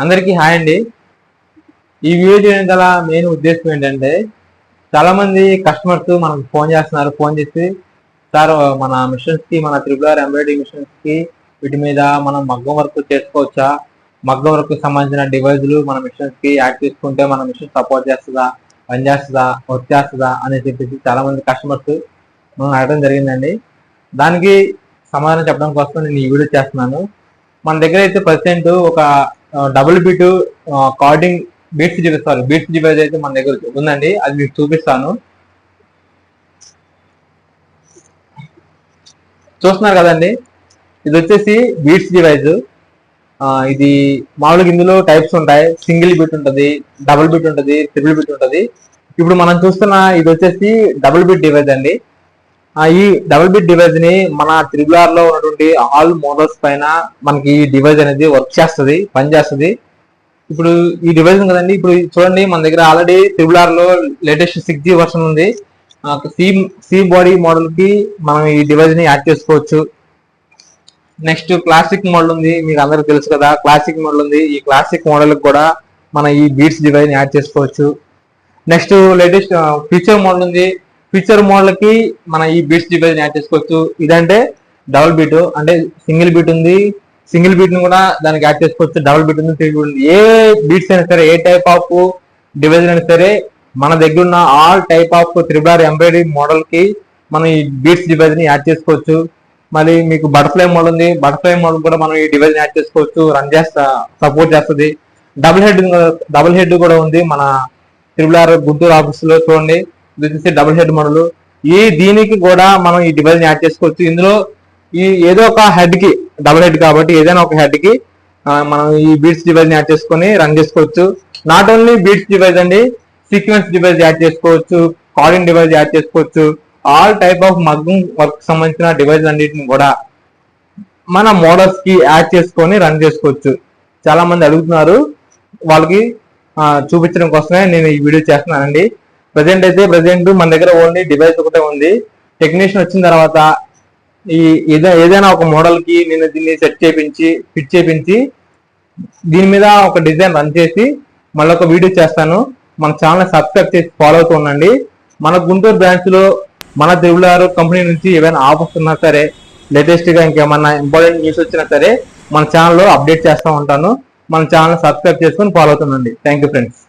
అందరికీ హాయ్ అండి. ఈ వీడియో చేయడం గల మెయిన్ ఉద్దేశం ఏంటంటే చాలా మంది కస్టమర్స్ మనకు ఫోన్ చేస్తున్నారు. ఫోన్ చేసి సార్ మన మిషన్స్కి మన త్రిబుల్ ఆర్ ఎంబ్రాయిడరీ మిషన్స్కి వీటి మీద మనం మగ్గం వర్క్ చేసుకోవచ్చా? మగ్గం వర్క్ సంబంధించిన డివైజులు మన మిషన్స్కి యాడ్ చేసుకుంటే మన మిషన్ సపోర్ట్ చేస్తుందా? పని చేస్తుందా? వర్క్ చేస్తుందా? అని చెప్పేసి చాలా మంది కస్టమర్స్ మనం అడగడం జరిగిందండి. దానికి సమాధానం చెప్పడం కోసం నేను ఈ వీడియో చేస్తున్నాను. మన దగ్గర అయితే ప్రజెంట్ ఒక డబుల్ బీట్ కార్డింగ్ బీట్స్ చూపిస్తారు. బీట్స్ చూపేది అయితే మన దగ్గర ఉందండి. అది మీకు చూపిస్తాను. చూస్తున్నారు కదండి? ఇది వచ్చేసి బీట్స్ డివైజ్ ఇది మామూలుగా ఇందులో టైప్స్ ఉంటాయి. సింగిల్ బీట్ ఉంటుంది డబుల్ బీట్ ఉంటుంది ట్రిపుల్ బీట్ ఉంటుంది. ఇప్పుడు మనం చూస్తున్న ఇది వచ్చేసి డబుల్ బీట్ డివైజ్ అండి. ఈ డబుల్ బిట్ డివైజ్ని మన త్రిబుల్ ఆర్లో ఉన్నటువంటి ఆల్ మోడల్స్ పైన మనకి ఈ డివైజ్ అనేది వర్క్ చేస్తుంది పని చేస్తుంది. ఇప్పుడు ఈ డివైజ్ కదండి ఇప్పుడు చూడండి మన దగ్గర ఆల్రెడీ త్రిబుల్ ఆర్లో లేటెస్ట్ సిక్స్ జీ వర్షన్ ఉంది సి సి బాడీ మోడల్కి మనం ఈ డివైజ్ని యాడ్ చేసుకోవచ్చు. నెక్స్ట్ క్లాసిక్ మోడల్ ఉంది మీకు అందరికి తెలుసు కదా క్లాసిక్ మోడల్ ఉంది. ఈ క్లాసిక్ మోడల్ కూడా మన ఈ బీట్స్ డివైజ్ యాడ్ చేసుకోవచ్చు. నెక్స్ట్ లేటెస్ట్ ఫీచర్ మోడల్ ఉంది. ఫ్యూచర్ మోడల్కి మన ఈ బీట్స్ డివైజ్ యాడ్ చేసుకోవచ్చు. ఇదంటే డబుల్ బీట్ అంటే సింగిల్ బీట్ ఉంది. సింగిల్ బీట్ని కూడా దానికి యాడ్ చేసుకోవచ్చు. డబుల్ బీట్ ఉంది త్రీ బీట్ ఉంది. ఏ బీట్స్ అయినా సరే ఏ టైప్ ఆఫ్ డివైజ్ అయినా సరే మన దగ్గర ఉన్న all type of triple embroidery మోడల్కి మనం ఈ బీట్స్ డివైజ్ని యాడ్ చేసుకోవచ్చు. మళ్ళీ మీకు బటర్ఫ్లై మోడల్ ఉంది. బటర్ఫ్లై మోడల్ కూడా మనం ఈ డివైజ్ యాడ్ చేసుకోవచ్చు. రన్ చేస్తా సపోర్ట్ చేస్తుంది. డబుల్ హెడ్ డబుల్ హెడ్ కూడా ఉంది మన త్రిబుల్ ఆర్ గుంటూరు ఆఫీస్లో చూడండి. ఇది వచ్చేసి డబుల్ హెడ్ మోడల్ ఈ దీనికి కూడా మనం ఈ డివైజ్ యాడ్ చేసుకోవచ్చు. ఇందులో ఈ ఏదో ఒక హెడ్కి డబుల్ హెడ్ కాబట్టి ఏదైనా ఒక హెడ్కి మనం ఈ బీట్స్ డివైజ్ యాడ్ చేసుకొని రన్ చేసుకోవచ్చు. నాట్ ఓన్లీ బీట్స్ డివైజ్ అండి సీక్వెన్స్ డివైజ్ యాడ్ చేసుకోవచ్చు కాలింగ్ డివైజ్ యాడ్ చేసుకోవచ్చు. ఆల్ టైప్ ఆఫ్ మగ్గు వర్క్ సంబంధించిన డివైజ్ అన్నిటిని కూడా మన మోడల్స్కి యాడ్ చేసుకొని రన్ చేసుకోవచ్చు. చాలా మంది అడుగుతున్నారు వాళ్ళకి చూపించడం కోసమే నేను ఈ వీడియో చేస్తున్నానండి. ప్రజెంట్ అయితే ప్రజెంట్ మన దగ్గర ఓన్లీ డివైస్ ఒకటే ఉంది. టెక్నీషియన్ వచ్చిన తర్వాత ఈ ఏదైనా ఏదైనా ఒక మోడల్కి నేను దీన్ని సెట్ చేపించి ఫిట్ చేపించి దీని మీద ఒక డిజైన్ రన్ చేసి మళ్ళీ ఒక వీడియో చేస్తాను. మన ఛానల్ సబ్స్క్రైబ్ చేసి ఫాలో అవుతూ ఉండండి. మన గుంటూరు బ్రాంచ్లో మన త్రిబులారు కంపెనీ నుంచి ఏమైనా ఆఫర్స్ ఉన్నా సరే లేటెస్ట్గా ఇంకేమన్నా ఇంపార్టెంట్ న్యూస్ వచ్చినా సరే మన ఛానల్లో అప్డేట్ చేస్తూ ఉంటాను. మన ఛానల్ సబ్స్క్రైబ్ చేసుకొని ఫాలో అవుతుండండి థ్యాంక్ యూ ఫ్రెండ్స్